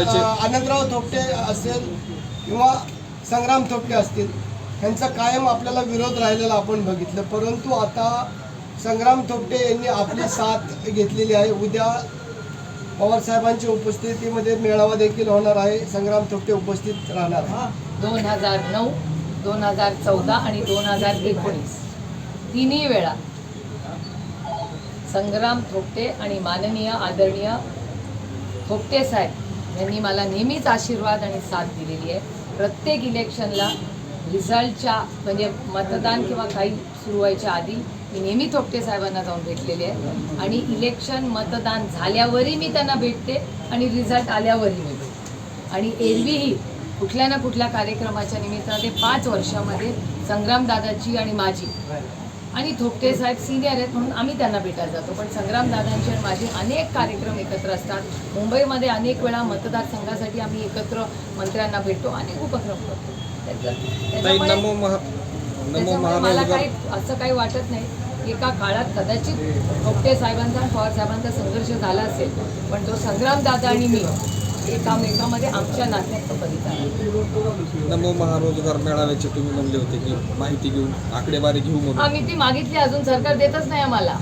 अ, आनंदराव थोपटे असेल किंवा संग्राम थोपटे असतील ह्यांचा कायम आपल्याला विरोध राहिलेला आपण बघितलं. परंतु आता संग्राम थोपटे यांनी आपली साथ घेतलेली आहे. उद्या पवारसाहेबांच्या उपस्थितीमध्ये मेळावा देखील होणार आहे. संग्राम थोपटे उपस्थित राहणार दोन हजार नऊ दोन हजार चौदा आणि दोन हजार एकोणीस. तिन्ही वेळा संग्राम थोपटे आणि माननीय आदरणीय थोपटे साहेब यांनी मला नेहमीच आशीर्वाद आणि साथ दिलेली आहे. प्रत्येक इलेक्शनला रिझल्टच्या म्हणजे मतदान किंवा काही सुरू व्हायच्या आधी मी नेहमी थोपटे साहेबांना जाऊन भेटलेले आहे. आणि इलेक्शन मतदान झाल्यावरही मी त्यांना भेटते आणि रिझल्ट आल्यावरही मी भेटते. आणि एरवीही कुठल्या ना कुठल्या कार्यक्रमाच्या निमित्ताने पाच वर्षामध्ये संग्रामदादाची आणि माझी आणि थोपटे साहेब सिनियर आहेत म्हणून आम्ही त्यांना भेटायला जातो. पण संग्रामदादांचे आणि माझे अनेक कार्यक्रम एकत्र असतात. मुंबईमध्ये अनेक वेळा मतदारसंघासाठी आम्ही एकत्र मंत्र्यांना भेटतो अनेक उपक्रम करतो. त्याच्यामुळे नमो महा नमो त्याच्यामुळे मला काही असं काही वाटत नाही. एका काळात कदाचित थोपटे साहेबांचा पवार साहेबांचा संघर्ष झाला असेल पण तो संग्राम दादा आणि मी एकामेकामध्ये आमच्या नात्यात झाला नमो महारोजगार मेळाव्याचे तुम्ही म्हणले होते की माहिती घेऊन आकडेवारी घेऊ म्हणून. आम्ही ती मागितली अजून सरकार देतच नाही आम्हाला.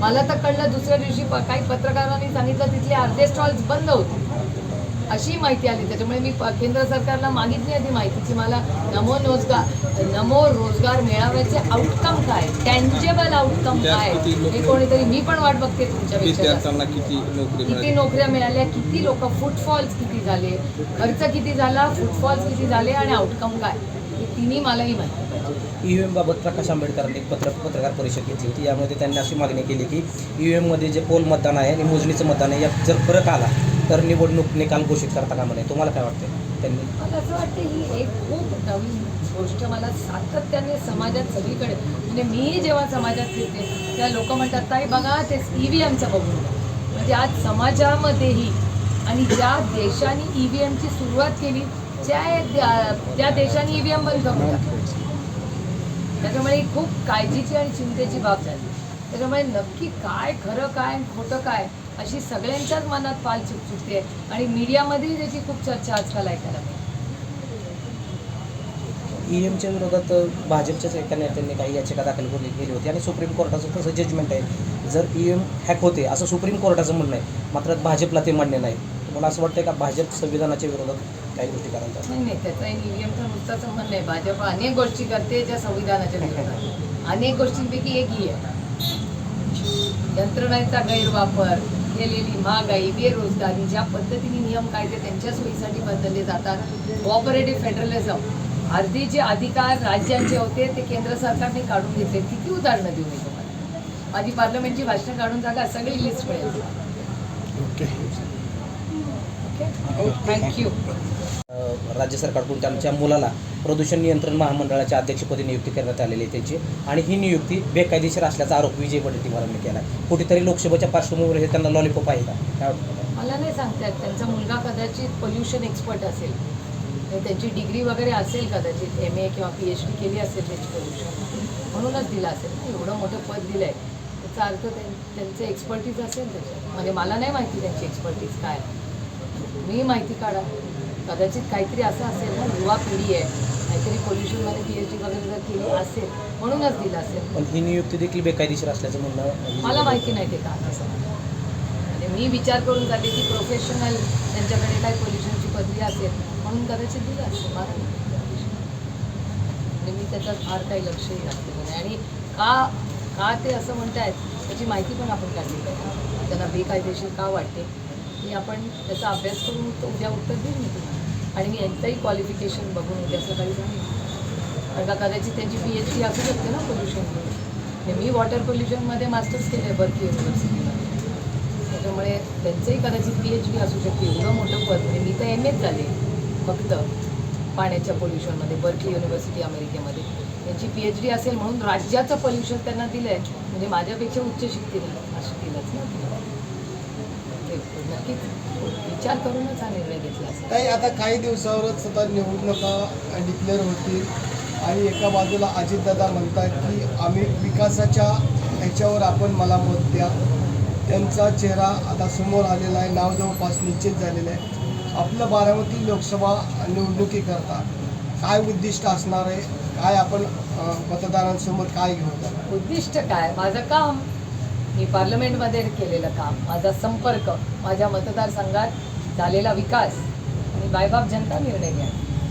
मला तर कळलं दुसऱ्या दिवशी काही पत्रकारांनी सांगितलं तिथले अर्धे स्टॉल्स बंद होते. अशी माहिती आली. त्याच्यामुळे मी केंद्र सरकारला मागितली आधी माहिती की मला नमो रोजगार नमो रोजगार मेळाव्याचे आउटकम काय? टँजेबल आउटकम काय? हे कोणीतरी मी पण वाट बघते. विद्यार्थ्यांना किती नोकऱ्या मिळाल्या किती लोक फुटफॉल्स किती झाले? खर्च किती झाला फुटफॉल्स किती झाले आणि आउटकम काय? हे तिन्ही मलाही माहिती पाहिजे. ई व्ही एमबाबत प्रकाश आंबेडकरांनी एक पत्र पत्रकार परिषद घेतली होती. यामध्ये त्यांनी अशी मागणी केली की ई व्ही एममध्ये जे पोल मतदान आहे आणि मोजणीचं मतदान आहे यात जर फरक आला तर निवडणूक निकाल घोषित करता कामा नये. तुम्हाला काय वाटतं त्यांनी मला असं वाटतं ही एक खूप नवीन गोष्ट मला सातत्याने समाजात सगळीकडे म्हणजे मी जेव्हा समाजात फिरते तेव्हा लोक म्हणतात ताई बघा ते ई व्ही एमचं बघून म्हणजे आज समाजामध्येही आणि ज्या देशाने ई व्ही एमची सुरुवात केली त्या त्या- त्या देशाने ई व्ही एम बंद करून त्याच्यामुळे खूप काळजीची आणि चिंतेची बाब झाली. त्याच्यामुळे नक्की काय खरं काय आणि खोटं काय अशी सगळ्यांच्याच मनात पाल चुकचुकते आणि मीडियामध्येही त्याची खूप चर्चा आजकाल ऐकायला मिळते. ईव्हीएमच्या विरोधात भाजपच्याच एका नेत्यांनी काही याचिका दाखल केली गेली होती आणि सुप्रीम कोर्टाचं तसं जजमेंट आहे. जर ईव्हीएम हॅक होते असं सुप्रीम कोर्टाचं म्हणणं आहे. मात्र भाजपला ते मान्य नाही. तुम्हाला असं वाटतं का भाजप संविधानाच्या विरोधात काही गोष्टी करायच्या. नाही नाही त्याचं ईव्हीएमचं नुसतंच म्हणणं आहे भाजप अनेक गोष्टी करते ज्या संविधानाच्या विरोधात. अनेक गोष्टींपैकी एक ही आहे. यंत्रणांचा गैरवापर केलेली महागाई बेरोजगारी ज्या पद्धतीने नियम कायदे त्यांच्या सोयीसाठी बदलले जातात कोऑपरेटिव्ह फेडरलिझम अर्धी जे अधिकार राज्यांचे होते ते केंद्र सरकारने काढून घेतले. किती उदाहरणं देऊ मी तुम्हाला? माझी पार्लमेंटची भाषणं काढून जागा सगळी लिस्ट मिळेल. ओके ओके थँक्यू राज्य सरकारकडून त्यांच्या मुलाला प्रदूषण नियंत्रण महामंडळाच्या अध्यक्षपदी नियुक्ती करण्यात आलेली आहे त्यांची. आणि ही नियुक्ती बेकायदेशीर असल्याचा आरोप विजय वडेट्टीवारांनी केला आहे कुठेतरी लोकसभेच्या पार्श्वभूमीवर हे त्यांना लॉलीपॉप आहे का? काय वाटतं मला नाही सांगता येत त्यांचा मुलगा कदाचित पोल्युशन एक्सपर्ट असेल. म्हणजे त्यांची डिग्री वगैरे असेल कदाचित. एम ए किंवा पी एच डी केली असेल त्याची पोल्युशन म्हणूनच दिलं असेल एवढं मोठं पद दिलं आहे त्याचा अर्थ त्यांचे त्यांचं एक्सपर्टीज असेल त्याच्यात. म्हणजे मला नाही माहिती त्यांची एक्सपर्टीज काय मी माहिती काढा. कदाचित काहीतरी असं असेल ना युवा पिढी आहे. काहीतरी पोल्युशनमध्ये पी एच डी वगैरे जर केली असेल म्हणूनच दिलं असेल. पण ही नियुक्ती देखील बेकायदेशीर असल्याचं म्हणणं मला माहिती नाही ते का तसं म्हणजे मी विचार करून झाले की प्रोफेशनल त्यांच्याकडे काय पोल्युशनची पदवी असेल म्हणून कदाचित दिलं असेल. मला. म्हणजे मी त्याच्यात फार काही लक्षही घातलेलं नाही. आणि का का ते असं म्हणतायत त्याची माहिती पण आपण काढली पाहिजे त्यांना बेकायदेशीर का वाटते हे आपण त्याचा अभ्यास करून उद्या उत्तर देईन मी तुम्हाला. आणि मी यांचंही क्वालिफिकेशन बघून उद्या काही सांगितलं कारण का कदाचित त्यांची पी एच डी असू शकते ना पोल्युशनमध्ये मी वॉटर पोल्युशनमध्ये मास्टर्स केलं आहे बर्की युनिव्हर्सिटीमध्ये त्याच्यामुळे त्यांचंही कदाचित पी एच डी असू शकते एवढं मोठं पद. म्हणजे मी तर एम एच झाले फक्त पाण्याच्या पोल्युशनमध्ये बर्की युनिव्हर्सिटी अमेरिकेमध्ये. त्यांची पी एच डी असेल म्हणून राज्याचं पोल्युशन त्यांना दिलं आहे म्हणजे माझ्यापेक्षा उच्च शिकतील दिलंच ना नक्कीच. विचार करूनच हा निर्णय घेतला असेल. ताई आता काही दिवसावरच आता निवडणुका डिक्लेअर होतील. आणि एका बाजूला अजितदादा म्हणतात की आम्ही विकासाच्या ह्याच्यावर आपण मला मत द्या. त्यांचा चेहरा आता समोर आलेला आहे. नाव जवळपास निश्चित झालेलं आहे. आपलं बारामती लोकसभा निवडणुकीकरता काय उद्दिष्ट असणार आहे? काय आपण अ, मतदारांसमोर काय घेऊन जाणार उद्दिष्ट काय? माझं काम मी पार्लमेंटमध्ये केलेलं काम माझा संपर्क माझ्या मतदारसंघात झालेला विकास आणि बायबाप जनता निर्णय घ्या.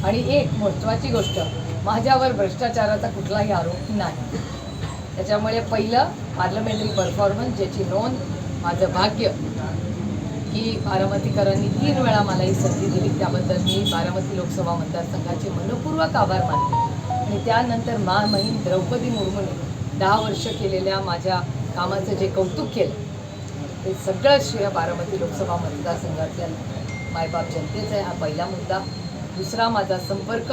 आणि एक महत्त्वाची गोष्ट माझ्यावर भ्रष्टाचाराचा कुठलाही आरोप नाही. त्याच्यामुळे पहिलं पार्लमेंटरी परफॉर्मन्स ज्याची नोंद माझं भाग्य की बारामतीकरांनी तीन वेळा मला ही संधी दिली. त्याबद्दल मी बारामती लोकसभा मतदारसंघाचे मनपूर्वक आभार मानले आणि त्यानंतर मा महिन द्रौपदी मुर्मूने दहा वर्ष केलेल्या माझ्या कामाचं जे कौतुक केलं ते सगळं श्रेय बारामती लोकसभा मतदारसंघातल्या मायबाप जनतेचा आहे हा पहिला मुद्दा. दुसरा माझा संपर्क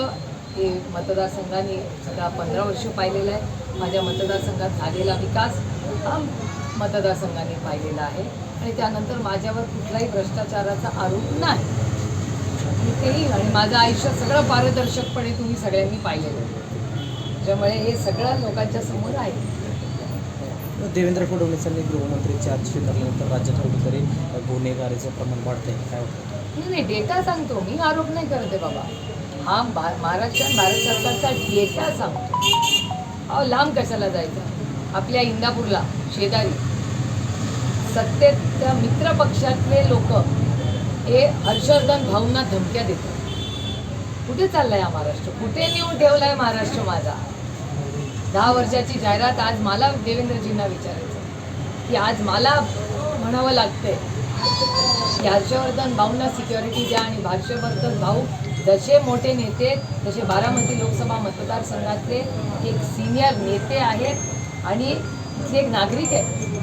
हे मतदारसंघाने सगळा पंधरा वर्ष पाहिलेला आहे. माझ्या मतदारसंघात झालेला विकास हा मतदारसंघाने पाहिलेला आहे. आणि त्यानंतर माझ्यावर कुठलाही भ्रष्टाचाराचा आरोप नाही. आणि तेही आणि माझं आयुष्य सगळं पारदर्शकपणे तुम्ही सगळ्यांनी पाहिलेलं आहे. त्याच्यामुळे हे सगळं लोकांच्या समोर आहे. देवेंद्र फडणवीसांनी गृहमंत्री आज स्वीकारल्यानंतर राज्यात कुठेतरी गुन्हेगारीचं प्रमाण आहे काय वाटतं? नाही नाही डेटा सांगतो. मी आरोप नाही करते बाबा. हा भा महाराष्ट्र भारत सरकारचा डेटा सांगतो. अहो लांब कशाला जायचं? आपल्या इंदापूरला शेजारी. सत्तेच्या मित्रपक्षातले लोक हे हर्षवर्धन भाऊंना धमक्या देतात. कुठे चाललाय हा महाराष्ट्र? कुठे नेऊन ठेवलाय महाराष्ट्र माझा? दहा वर्षाची जाहिरात आज मला देवेंद्रजींना विचारायचं. की आज मला म्हणावं लागतंय. की हर्षवर्धन भाऊंना सिक्युरिटी द्या आणि हर्षवर्धन भाऊ जसे मोठे नेते तसे बारामती लोकसभा मतदारसंघातले एक सिनियर नेते आहेत आणि इथले एक नागरिक आहेत.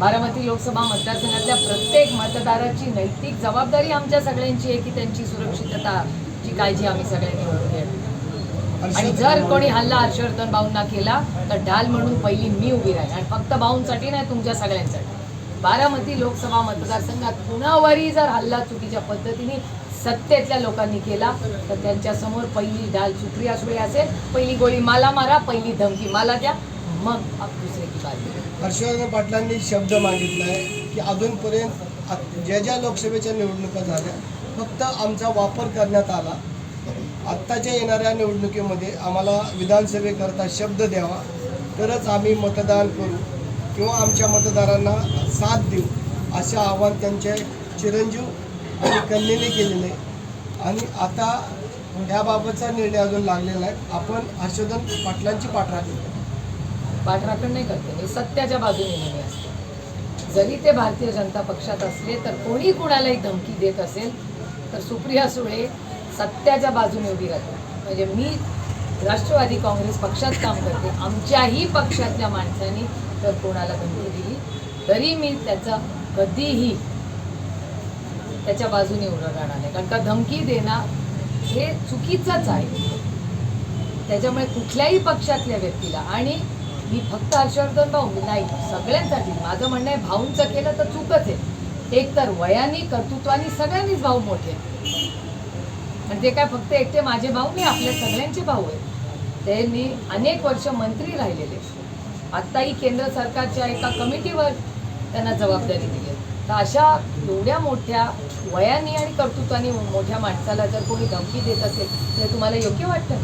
बारामती लोकसभा मतदारसंघातल्या प्रत्येक मतदाराची नैतिक जबाबदारी आमच्या सगळ्यांची आहे की त्यांची सुरक्षितताची काळजी आम्ही सगळ्यांनी घेऊ आणि जर कोणी हल्ला हर्षवर्धन भाऊंना केला तर ढाल म्हणून पहिली मी उभी राहील आणि फक्त भाऊंसाठी नाही तुमच्या सगळ्यांसाठी. बारामती लोकसभा मतदारसंघात कुणावरही जर हल्ला चुकीच्या पद्धतीने सत्तेतल्या लोकांनी केला तर त्यांच्यासमोर पहिली डाल चुकरी असुळी असेल. पहिली गोळी मला मारा पहिली धमकी मला द्या. मग आप दुसरे की बात हर्षवर्धन पाटलांनी शब्द मागितला आहे की अजूनपर्यंत ज्या ज्या लोकसभेच्या निवडणुका झाल्या फक्त आमचा वापर करण्यात आला. आत्ताच्या येणाऱ्या निवडणुकीमध्ये आम्हाला विधानसभेकरता शब्द द्यावा. तरच आम्ही मतदान करू किंवा आमच्या मतदारांना साथ देऊ असे आव्हान त्यांचे चिरंजीव आणि कन्येने केलेले. आहे आणि आता याबाबतचा निर्णय अजून लागलेला आहे. आपण हर्षवर्धन पाटलांची पाठराखण करू. पाठराखण नाही करते हे सत्याच्या बाजूने नेहमी असते. जरी ते भारतीय जनता पक्षात असले तर कोणी कुणालाही धमकी देत असेल तर सुप्रिया सुळे सत्याच्या बाजूने उभी राहते म्हणजे मी राष्ट्रवादी काँग्रेस पक्षात काम करते. आमच्याही पक्षातल्या माणसांनी तर कोणाला धमकी तरी मी त्याचा कधीही त्याच्या बाजूने उभं राहणार नाही. कारण का धमकी देणं हे चुकीचंच आहे. त्याच्यामुळे कुठल्याही पक्षातल्या व्यक्तीला आणि मी फक्त हर्षवर्धन भाऊ नाही सगळ्यांसाठी माझं म्हणणं आहे भाऊंचं केलं तर चुकच आहे. एक तर वयाने कर्तृत्वाने सगळ्यांनीच भाऊ मोठे. आणि ते काय फक्त एकटे माझे भाऊ नाही आपल्या सगळ्यांचे भाऊ आहेत. त्यांनी अनेक वर्ष मंत्री राहिलेले. आत्ताही केंद्र सरकारच्या एका कमिटीवर त्यांना जबाबदारी दिली. तर अशा एवढ्या मोठ्या वयाने आणि कर्तृत्वाने मोठ्या माणसाला जर कोणी धमकी देत असेल तर तुम्हाला योग्य वाटतं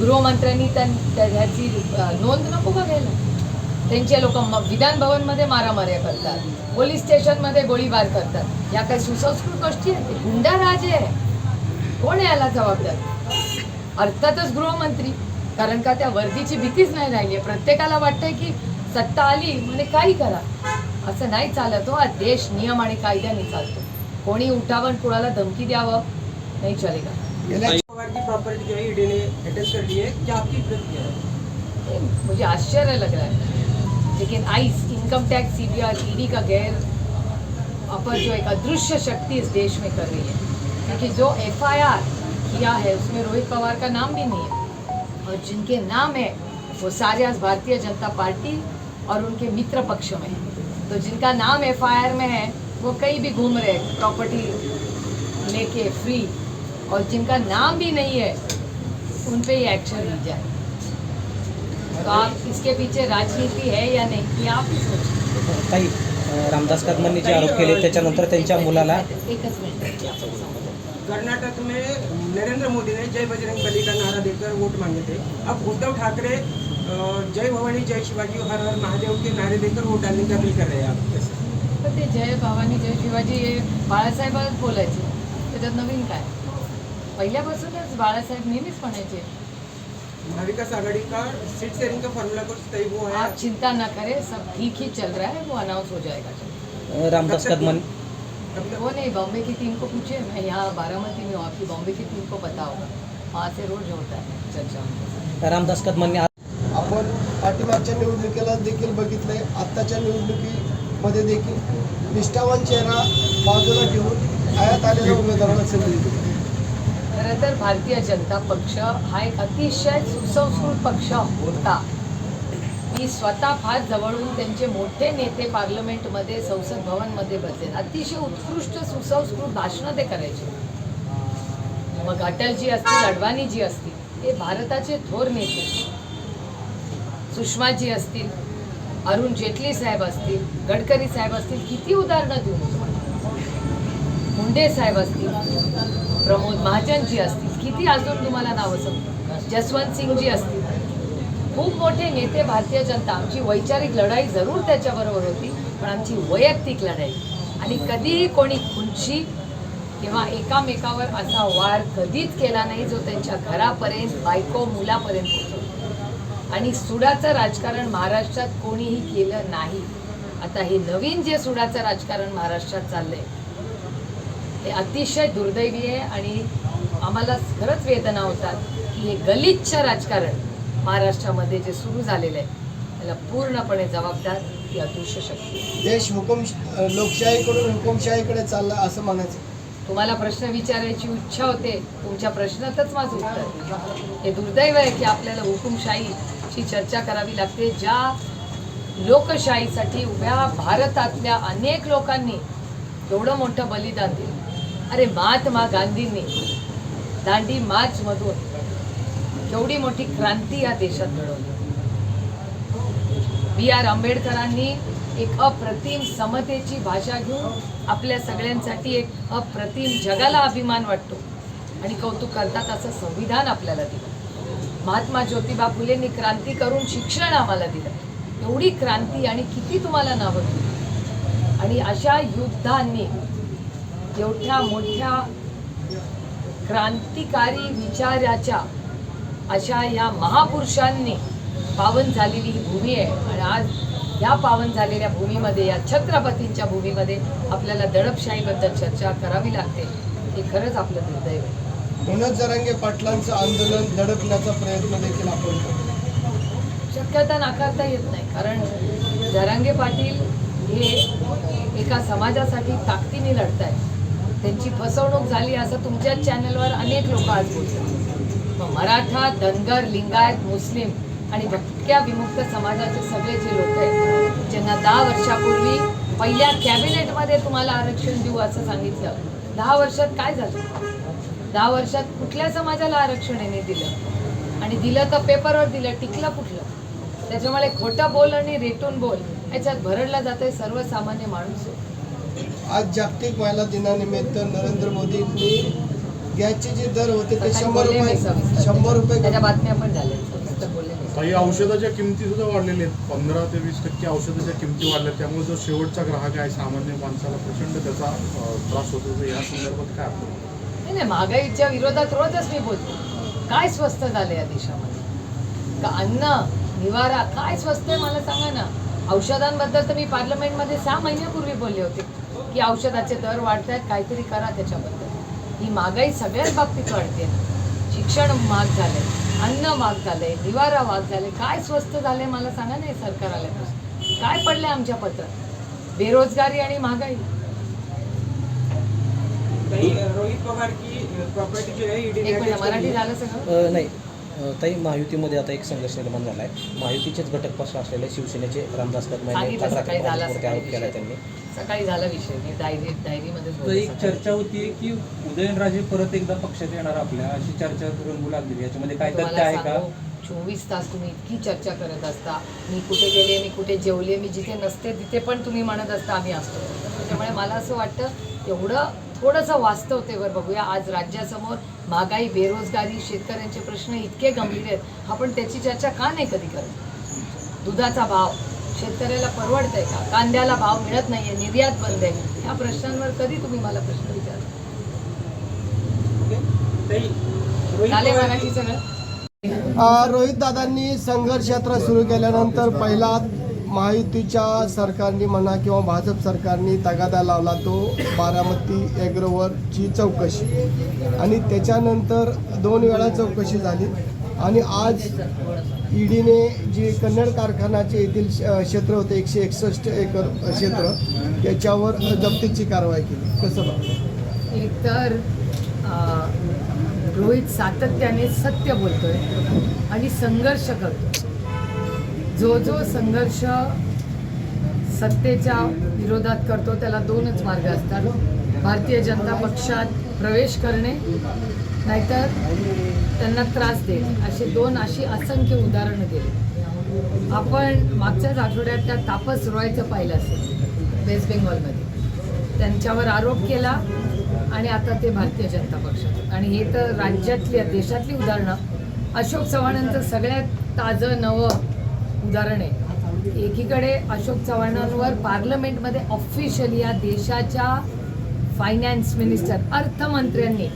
गृहमंत्र्यांनी त्याची नोंद नको बघायला त्यांचे लोक विधान भवनमध्ये मारामाऱ्या करतात पोलीस स्टेशनमध्ये गोळीबार करतात. या काही सुसंस्कृत गोष्टी आहेत? गुंडा राजे आहे कोण याला जबाबदार? अर्थातच गृहमंत्री. कारण का त्या वर्दीची भीतीच नाही राहिली आहे. प्रत्येकाला वाटतंय की सत्ता आली म्हणजे काही करा. असं नाही चालत हो. हा देश नियम आणि कायद्याने चालतो. कोणी उठावं आणि कोणाला धमकी द्यावं नाही चलेगा. है है है मुझे आश्चर्य लग रहा है. लेकिन ICE income tax C B I ED का गैर अपर जो एक अदृश्य शक्ति इस देश में कर रही है। क्योंकि जो एफ आई आर किया है उसमें रोहित पवार का नाम भी नहीं है। और जिनके नाम है वो सारे आज भारतीय जनता पार्टी और उनके मित्र पक्ष में हैं। तो जिनका नाम एफ़ आई आर में है वो कहीं भी घूम रहे प्रॉपर्टी लेके फ्री और जिनका नाम भी नहीं है उन पे ये एक्शन ली जाए तो आप इसके पीछे राजनीति है या नहीं ये आप ही सोचिए काही अं, रामदास कदमांनी जे आरोप केले त्याच्यानंतर त्यांच्या मुलाला एकच मिनिट कर्नाटक में नरेंद्र मोदी ने जय बजरंग बली का नारा देकर वोट मांगे थे अब उद्धव ठाकरे अ, जय भवानी जय शिवाजी हर हर महादेव के नारे देकर वोट डालने की अपील कर रहे हैं आप कैसे ते जय भवानी जय शिवाजी हे बाळासाहेबच बोलायचे. त्याच्यात नवीन काय? पहिल्यापासूनच बाळासाहेब नेहमीच म्हणायचे. महाविकास आघाड़ी का सीट शेयरिंग का फॉर्मूला कुछ तय हुआ है आप चिंता ना करें सब ठीक ही चल रहा है वो अनाउंस हो जाएगा. रामदास कदमन। वो नहीं बॉम्बे की टीम को पूछे मैं यहाँ बारामती में हूँ आपकी बॉम्बे की टीम को पता होगा वहाँ से रोज होता है चर्चा। रामदास कदमांनी आपण पाठीमागच्या निवडणुकीला देखील बघितलंय आत्ताच्या निवडणुकीमध्ये देखील निष्ठावान चेहरा बाजूला ठेवून आयात आलेल्या उमेदवाराला संधी दिली खरं तर भारतीय जनता पक्ष हा एक अतिशय सुसंस्कृत पक्ष होता. मी स्वतः फार जवळून त्यांचे मोठे नेते पार्लमेंटमध्ये संसद भवनमध्ये बसले. अतिशय उत्कृष्ट सुसंस्कृत भाषणं ते करायचे. मग अटलजी असतील अडवाणीजी असतील हे भारताचे थोर नेते. सुषमाजी असतील अरुण जेटली साहेब असतील गडकरी साहेब असतील किती उदाहरणं देऊ मुंडे साहेब असतील प्रमोद महाजनजी असतील किती अजून तुम्हाला नावं सांगतो जसवंत सिंगजी असतील. खूप मोठे नेते भारतीय जनता आमची वैचारिक लढाई जरूर त्याच्याबरोबर होती पण आमची वैयक्तिक लढाई. आणि कधीही कोणी खुंची किंवा एकामेकावर असा वार कधीच केला नाही जो त्यांच्या घरापर्यंत बायको मुलापर्यंत होतो आणि सुडाचं राजकारण महाराष्ट्रात कोणीही केलं नाही आता हे नवीन जे सुडाचं राजकारण महाराष्ट्रात चाललंय हे अतिशय दुर्दैवी आहे आणि आम्हाला खरंच वेदना होतात की हे गलिच्छ राजकारण महाराष्ट्रामध्ये जे सुरू झालेलं आहे त्याला पूर्णपणे जबाबदार ही अदृश्य शक्ती. देश हुकुम लोकशाहीकडून हुकुमशाहीकडे चालला असं म्हणायचं तुम्हाला प्रश्न विचारायची इच्छा होते तुमच्या प्रश्नातच माझं उत्तर. हे दुर्दैव आहे की आपल्याला हुकुमशाहीची चर्चा करावी लागते ज्या लोकशाहीसाठी उभ्या भारतातल्या अनेक लोकांनी एवढं मोठं बलिदान दिलं. अरे महात्मा गांधींनी दांडी मार्चमधून केवढी मोठी क्रांती या देशात घडवली. बी आर आंबेडकरांनी एक अप्रतिम समतेची भाषा घेऊन आपल्या सगळ्यांसाठी एक अप्रतिम जगाला अभिमान वाटतो आणि कौतुक करतात असं संविधान आपल्याला दिलं. महात्मा ज्योतिबा फुलेंनी क्रांती करून शिक्षण आम्हाला दिलं. एवढी क्रांती आणि किती तुम्हाला नावं दिली? आणि अशा युद्धांनी एवढ्या मोठ्या क्रांतिकारी विचाराच्या अशा या महापुरुषांनी पावन झालेली ही भूमी आहे. आणि आज या पावन झालेल्या भूमीमध्ये या छत्रपतींच्या भूमीमध्ये आपल्याला दडपशाहीबद्दल चर्चा करावी लागते. हे खरंच आपलं दुर्दैव आहे. मनोज जरांगे पाटलांचं आंदोलन दडपण्याचा प्रयत्न देखील आपण करतो. शक्यता नाकारता येत नाही कारण जरांगे पाटील हे एका समाजासाठी ताकदीने लढत आहेत त्यांची फसवणूक झाली असं तुमच्याच चॅनलवर अनेक लोक आज बोलतात. मराठा धनगर लिंगायत मुस्लिम आणि भटक्या विमुक्त समाजाचे सगळे जे लोक आहेत ज्यांना दहा वर्षापूर्वी पहिल्या कॅबिनेटमध्ये तुम्हाला आरक्षण देऊ असं सांगितलं दहा वर्षात काय झालं? दहा वर्षात कुठल्या समाजाला आरक्षण याने दिलं? आणि दिलं तर पेपरवर दिलं टिकलं कुठलं? त्याच्यामुळे खोटं बोल आणि रेटून बोल याच्यात भरडला जातोय सर्वसामान्य माणूस. आज जागतिक महिला दिनानिमित्त नरेंद्र मोदींनी गॅसचे जे दर होते ते शंभर रुपये. शंभर रुपये त्याच्या बातम्या पण झाल्या. काही औषधाच्या किमती सुद्धा वाढलेल्या आहेत. पंधरा ते वीस टक्के औषधाच्या किमती वाढल्या. त्यामुळे जो शेवटचा ग्राहक आहे सामान्य माणसाला प्रचंड त्याचा त्रास होतो. या संदर्भात काय नाही महागाईच्या विरोधात रोजच मी बोलतो. काय स्वस्त झालं या देशामध्ये? का अन्न निवारा काय स्वस्त आहे मला सांगा ना. औषधांबद्दल तर मी पार्लमेंटमध्ये सहा महिन्यापूर्वी बोलले होते की औषधाचे दर वाढत आहेत काहीतरी करा त्याच्याबद्दल. ही महागाई सगळ्याच बाबतीत वाढते. ना शिक्षण महाग झालंय अन्न महाग झालंय निवारा महाग झाले काय स्वस्त झालंय मला सांगा नाही सरकार आल्यापासून. काय पडलंय आमच्या पत्रात? बेरोजगारी आणि महागाई. रोहित पवार की प्रॉपर्टी जो नाही. ताई महायुतीमध्ये आता एक संघर्ष निर्माण झाला आहे महायुतीचेच घटक पक्ष असलेले शिवसेनेचे रामदास आरोप केला त्यांनी. सकाळी झाला विषय. मी डायरी बोलले एक. चर्चा होती की उदयनराजे परत एकदा पक्षात येणार आपल्या अशी चर्चा रंगू लागली. याच्यामध्ये काय तथ्य आहे का? चोवीस तास तुम्ही इतकी चर्चा करत असता. मी कुठे गेले मी कुठे जेवले मी जिथे नसते तिथे पण तुम्ही म्हणत असता आम्ही असतो. त्याच्यामुळे मला असं वाटतं एवढं थोडंसं वास्तवतेवर बघूया आज राज्यासमोर महागाई बेरोजगारी शेतकऱ्यांचे प्रश्न इतके गंभीर आहेत. आपण त्याची चर्चा का नाही कधी करत? दुधाचा भाव शेतकऱ्याला परवडतंय का? कांद्याला भाव मिळत नाहीये निर्यात बंद आहे. या प्रश्नांवर कधी तुम्ही मला प्रश्न विचार रोहित दादांनी संघर्ष यात्रा सुरू केल्यानंतर पहिला महायुतीच्या सरकारने म्हणा किंवा भाजप सरकारने तगादा लावला तो बारामती ॲग्रोवरची चौकशी. आणि त्याच्यानंतर दोन वेळा चौकशी झाली. आणि आज ईडीने जे कन्नड कारखानाचे येथील श- क्षेत्र होते एकशे एकसष्ट एकर क्षेत्र त्याच्यावर जप्तीची कारवाई केली. कसं बघ? एकतर रोहित सातत्याने सत्य बोलतोय आणि संघर्ष करतो जो जो संघर्ष सत्तेच्या विरोधात करतो त्याला दोनच मार्ग असतात. भारतीय जनता पक्षात प्रवेश करणे नाहीतर त्यांना त्रास देणे. असे दोन अशी असंख्य उदाहरणं दिली. आपण मागच्याच आठवड्यात त्या तापस रॉयचं पाहिलं असेल वेस्ट बेंगॉलमध्ये. त्यांच्यावर आरोप केला आणि आता ते भारतीय जनता पक्षात. आणि हे तर राज्यातली देशातली उदाहरणं. अशोक चव्हाणांचं सगळ्यात ताजं नवं उदाहरण आहे. एकीकडे अशोक चव्हाणांवर पार्लमेंटमध्ये ऑफिशियली या देशाच्या फायनान्स मिनिस्टर अर्थमंत्र्यांनी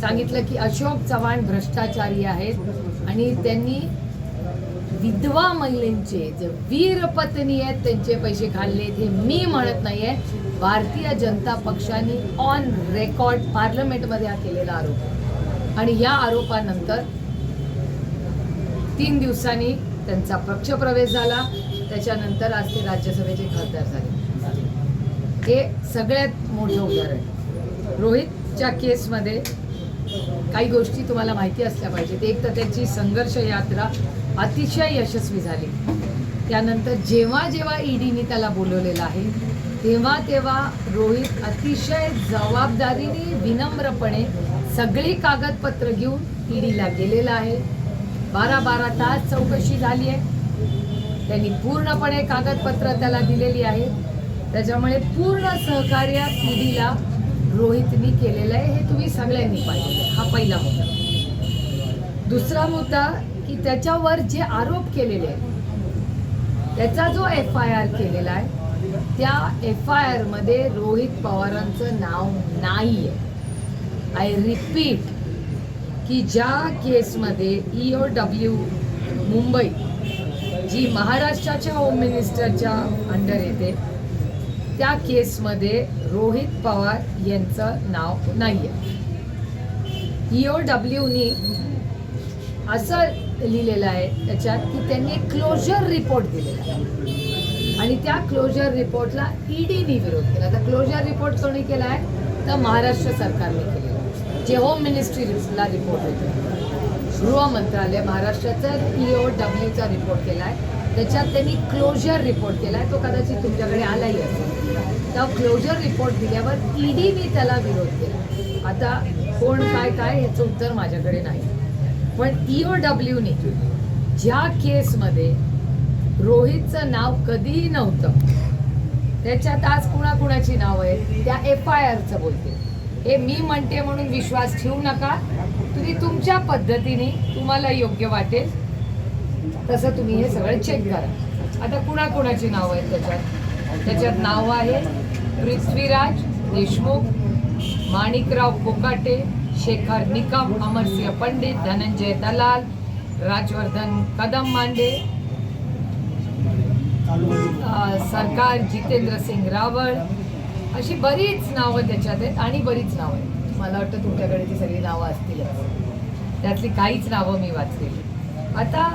सांगितलं की अशोक चव्हाण भ्रष्टाचारी आहेत आणि त्यांनी विधवा महिलांचे जे वीरपत्नी आहेत त्यांचे पैसे खाल्ले हे मी म्हणत नाही आहे भारतीय जनता पक्षाने ऑन रेकॉर्ड पार्लमेंटमध्ये हा केलेला आरोप. आणि या आरोपानंतर तीन दिवसांनी त्यांचा पक्षप्रवेश झाला. त्याच्यानंतर आज ते राज्यसभेचे खासदार झाले. हे सगळ्यात मोठं उदाहरण. रोहितच्या केसमध्ये काही गोष्टी तुम्हाला माहिती असल्या पाहिजेत. एक तर त्याची संघर्ष यात्रा अतिशय यशस्वी झाली. त्यानंतर जेव्हा जेव्हा ईडीने त्याला बोलवलेलं आहे तेव्हा तेव्हा रोहित अतिशय जबाबदारीने विनम्रपणे सगळी कागदपत्र घेऊन ईडीला गेलेला आहे. बारा बारा तास चौकशी झाली आहे. त्यांनी पूर्णपणे कागदपत्र त्याला दिलेली आहे. त्याच्यामुळे पूर्ण सहकार्य ईडीला रोहितनी केलेलं आहे. हे तुम्ही सगळ्यांनी पाहिजे हा पहिला मुद्दा. दुसरा मुद्दा की त्याच्यावर जे आरोप केलेले आहेत त्याचा जो एफ आय आर केलेला आहे त्या एफ आय आरमध्ये रोहित पवारांचं नाव नाही आहे आय रिपीट की ज्या केसमध्ये ई ओ डब्ल्यू मुंबई जी महाराष्ट्राच्या होम मिनिस्टरच्या अंडर येते त्या केसमध्ये रोहित पवार यांचं नाव नाही आहे ई ओ डब्ल्यूनी असं लिहिलेलं आहे त्याच्यात की त्यांनी क्लोजर रिपोर्ट दिलेला आहे. आणि त्या क्लोजर रिपोर्टला ईडीने विरोध केला. तर क्लोजर रिपोर्ट कोणी केला आहे तर महाराष्ट्र सरकारने केला जे होम मिनिस्ट्रीला रिपोर्ट होते गृह मंत्रालय महाराष्ट्राचा ई ओ डब्ल्यूचा रिपोर्ट केला आहे त्याच्यात त्यांनी क्लोजर रिपोर्ट केला आहे तो कदाचित तुमच्याकडे आलाही असेल. त्या क्लोजर रिपोर्ट दिल्यावर ईडीने त्याला विरोध केला. आता कोण काय काय ह्याचं उत्तर माझ्याकडे नाही. पण ई ओ डब्ल्यूने ज्या केसमध्ये रोहितचं नाव कधीही नव्हतं त्याच्यात आज कुणाकुणाची नावं आहेत त्या एफ आय आरचं बोलते हे मी म्हणते म्हणून विश्वास ठेवू नका. तुम्ही तुमच्या पद्धतीने तुम्हाला योग्य वाटेल तसं तुम्ही हे सगळं चेक करा. आता कुणाकुणाची नावं आहेत त्याच्यात? त्याच्यात नाव आहे पृथ्वीराज देशमुख माणिकराव कोकाटे शेखर निकम अमरसिंह पंडित धनंजय दलाल राजवर्धन कदम मांडे सरकार जितेंद्र सिंग रावळ अशी बरीच नावं त्याच्यात आहेत आणि बरीच नावं आहेत. मला वाटतं तुमच्याकडे ती सगळी नावं असतीलच. त्यातली काहीच नावं मी वाचलेली. आता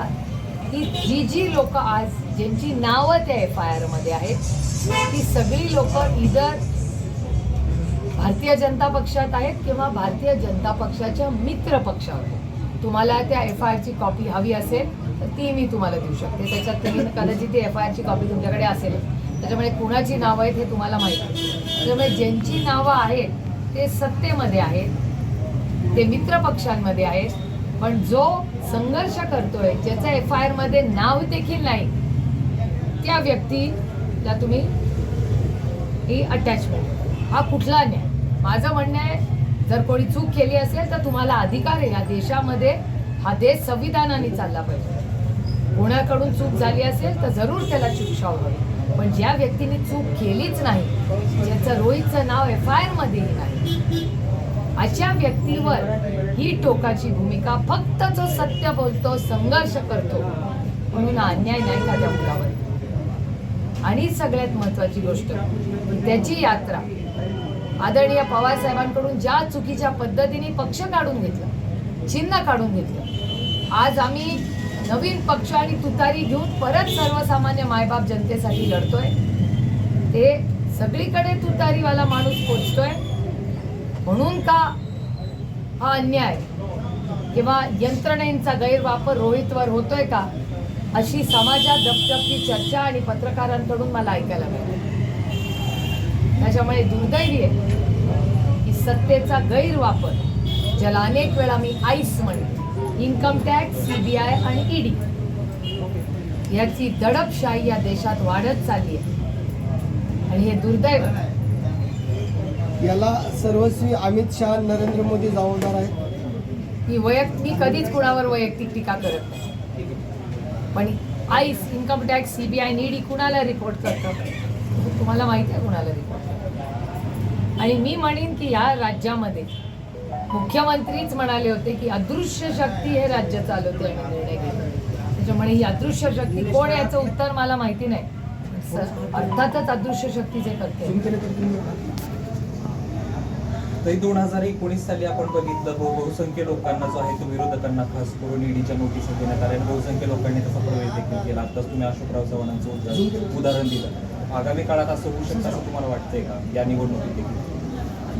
ही जी जी लोक आज ज्यांची नावं त्या एफ आय आरमध्ये आहेत ती सगळी लोक इधर भारतीय जनता पक्षात आहेत किंवा भारतीय जनता पक्षाच्या मित्र पक्षावर आहेत. तुम्हाला त्या एफ आय आरची कॉपी हवी असेल तर ती मी तुम्हाला देऊ शकते. त्याच्यात तुम्ही कदाचित ती एफ आय आरची कॉपी तुमच्याकडे असेल त्याच्यामुळे कुणाची नावं आहेत हे तुम्हाला माहीत आहे. त्याच्यामुळे ज्यांची नावं आहेत ते सत्तेमध्ये आहेत ते मित्र पक्षांमध्ये आहेत. पण जो संघर्ष करतोय ज्याचं एफ आय आरमध्ये नाव देखील नाही त्या व्यक्तीला तुम्ही ही अटॅचमेंट हा कुठला न्याय? माझं म्हणणं आहे जर कोणी चूक केली असेल तर तुम्हाला अधिकार आहे. या देशामध्ये हा देश संविधानाने चालला पाहिजे. कोणाकडून चूक झाली असेल तर जरूर त्याला शिक्षा होईल पण ज्या व्यक्तीने चूक केलीच नाही ज्याचं रोहितचं नाव एफ आय आरमध्येही नाही अशा व्यक्तीवर ही टोकाची भूमिका फक्त जो सत्य बोलतो संघर्ष करतो म्हणून अन्याय नाही का त्या मुलावर? आणि सगळ्यात महत्वाची गोष्ट त्याची यात्रा. आदरणीय पवार साहेबांकडून ज्या चुकीच्या पद्धतीने पक्ष काढून घेतला चिन्ह काढून घेतलं आज आम्ही नवीन पक्ष आणि तुतारी घेऊन परत सर्वसामान्य मायबाप जनतेसाठी लढतोय. ते सगळीकडे तुतारीवाला माणूस पोचतोय. म्हणून का हा अन्याय किंवा यंत्रणेचा गैरवापर रोहितवर होतोय का अशी समाजात दपदपची चर्चा आणि पत्रकारांकडून मला ऐकायला मिळते. त्याच्यामुळे दुर्दैवी आहे की सत्तेचा गैरवापर ज्याला अनेक वेळा मी आईस म्हणते. इन्कम टॅक्स सीबीआय आणि ईडी याची दडपशाही या देशात वाढत चालली आहे. आणि हे दुर्दैव. याला सर्वस्वी अमित शहा नरेंद्र मोदी जबाबदार आहेत. ही वैयक्तिक मी कधीच कुणावर वैयक्तिक टीका करत नाही. पण आईस इन्कम टॅक्स सीबीआय नीडी कुणाला रिपोर्ट करतं? तुम्हाला माहिती आहे कुणाला रिपोर्ट आणि मी म्हणेन की या राज्यामध्ये मुख्यमंत्रीच म्हणाले होते की अदृश्य शक्ती हे राज्य चालवते त्याच्यामुळे ही अदृश्य शक्ती कोण याचं उत्तर मला माहिती नाही. अर्थातच अदृश्य शक्ती जे करते. तरी दोन हजार एकोणीस साली आपण बघितलं बहुसंख्य लोकांना जो आहे तो विरोधकांना खास करून ईडीच्या नोटीस देण्यात आल्या. बहुसंख्य लोकांनी त्याचा प्रवेश देखील केला. आताच तुम्ही अशोकराव चव्हाणांचं उदाहरण उदाहरण दिलं. आगामी काळात असं होऊ शकतं असं तुम्हाला वाटतंय का? या निवडणुकीत देखील.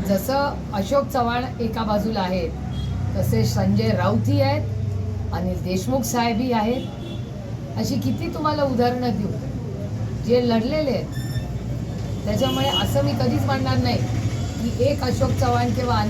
जसं अशोक चव्हाण एका बाजूला आहेत तसे संजय राऊतही आहेत अनिल देशमुख साहेबही आहेत. अशी किती तुम्हाला उदाहरणं देऊ? जे लढलेले आहेत. त्याच्यामुळे असं मी कधीच म्हणणार नाही की एक अशोक चव्हाण किंवा अनिल